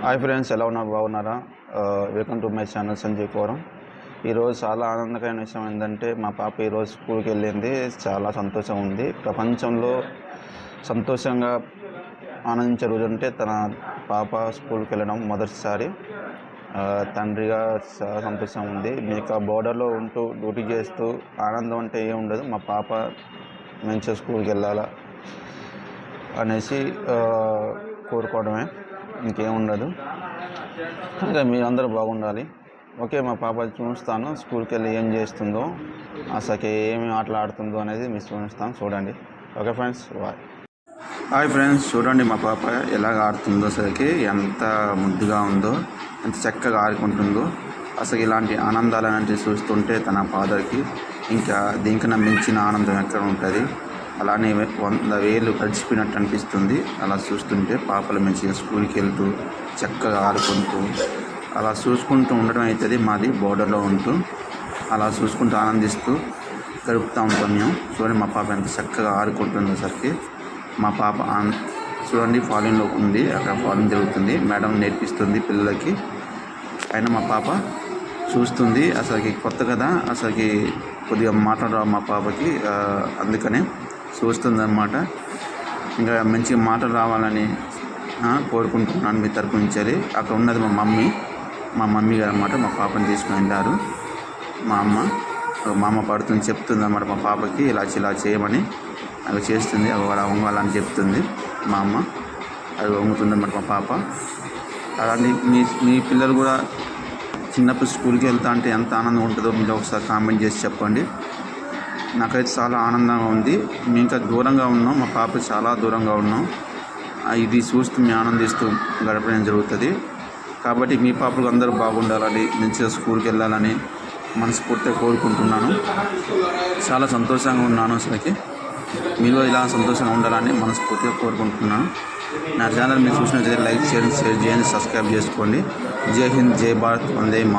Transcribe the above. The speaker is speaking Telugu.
హాయ్ ఫ్రెండ్స్ ఎలా ఉన్నారు బాగున్నారా? Welcome to my channel Sanjay Koram ఈరోజు చాలా ఆనందకరమైన విషయం ఏంటంటే మా పాప ఈరోజు స్కూల్కి వెళ్ళింది. చాలా సంతోషం ఉంది. ప్రపంచంలో సంతోషంగా ఆనందించే రోజు అంటే తన పాప స్కూల్కి వెళ్ళడం మొదటిసారి. తండ్రిగా చాలా సంతోషం ఉంది. మీకు ఆ బోర్డర్లో ఉంటూ డ్యూటీ చేస్తూ ఆనందం అంటే ఏం ఉండదు. మా పాప మంచిగా స్కూల్కి వెళ్ళాలా అనేసి కోరుకోవడమే. ఇంకేం ఉండదు. ఇంకా మీరందరూ బాగుండాలి. ఓకే మా పాప చూస్తాను స్కూల్కి వెళ్ళి ఏం చేస్తుందో అసలు ఏమి ఆటలు ఆడుతుందో అనేది మీరు చూస్తాను చూడండి. Okay friends bye. Hi friends చూడండి మా పాప ఎలాగ ఆడుతుందో అసలుకి ఎంత ముద్దుగా ఉందో ఎంత చక్కగా ఆడుకుంటుందో. అసలు ఇలాంటి ఆనందాలు అనేవి చూస్తుంటే తన ఫాదర్కి ఇంకా దీనికన్నా మించిన ఆనందం ఎక్కడ ఉంటుంది? అలానే వంద వేలు గడిచిపోయినట్టు అనిపిస్తుంది. అలా చూస్తుంటే పాపలు మంచిగా స్కూల్కి వెళ్తూ చక్కగా ఆడుకుంటూ అలా చూసుకుంటూ ఉండడం అవుతుంది మాది బోర్డర్లో ఉంటూ. అలా చూసుకుంటూ ఆనందిస్తూ గడుపుతూ ఉంటాం మేము. చూడండి మా పాప ఎంత చక్కగా ఆడుకుంటుందో సరికి. మా పాప ఆన్ చూడండి ఫాలోయింగ్లో ఉంది. అక్కడ ఫాలోయింగ్ జరుగుతుంది. మేడం నేర్పిస్తుంది పిల్లలకి. అయినా మా పాప చూస్తుంది. అసలుకి కొత్త కదా. అసలుకి కొద్దిగా మాట్లాడరావు మా పాపకి. అందుకనే చూస్తుందన్నమాట. ఇంకా మంచిగా మాటలు రావాలని కోరుకుంటున్నాను మీ తరపు నుంచి. అక్కడ ఉన్నది మా మమ్మీ. మా మమ్మీ గారు అనమాట మా పాపని తీసుకుని వెళ్ళారు. మా అమ్మ మా అమ్మ పడుతుంది చెప్తుంది అన్నమాట మా పాపకి ఇలా ఇలా చేయమని. అవి చేస్తుంది అవి అలా వంగాలని చెప్తుంది మా అమ్మ. అది వంగుతుంది అన్నమాట మా పాప. అలాంటి మీ మీ పిల్లలు కూడా చిన్నప్పుడు స్కూల్కి వెళ్తా అంటే ఎంత ఆనందం ఉంటుందో మీరు ఒకసారి కామెంట్ చేసి చెప్పండి. నాకైతే చాలా ఆనందంగా ఉంది. మేము ఇంకా దూరంగా ఉన్నాం. మా పాప చాలా దూరంగా ఉన్నాం. ఇది చూస్తూ మేము ఆనందిస్తూ గడపడం జరుగుతుంది. కాబట్టి మీ పాపలు అందరూ బాగుండాలని మంచిగా స్కూల్కి వెళ్ళాలని మనస్ఫూర్తిగా కోరుకుంటున్నాను. చాలా సంతోషంగా ఉన్నాను అసలుకి. మీరు ఇలా సంతోషంగా ఉండాలని మనస్ఫూర్తిగా కోరుకుంటున్నాను. నా ఛానల్ మీరు చూసినట్లయితే లైక్ చేయండి షేర్ చేయండి సబ్స్క్రైబ్ చేసుకోండి. జై హింద్ జై భారత్ వందే మా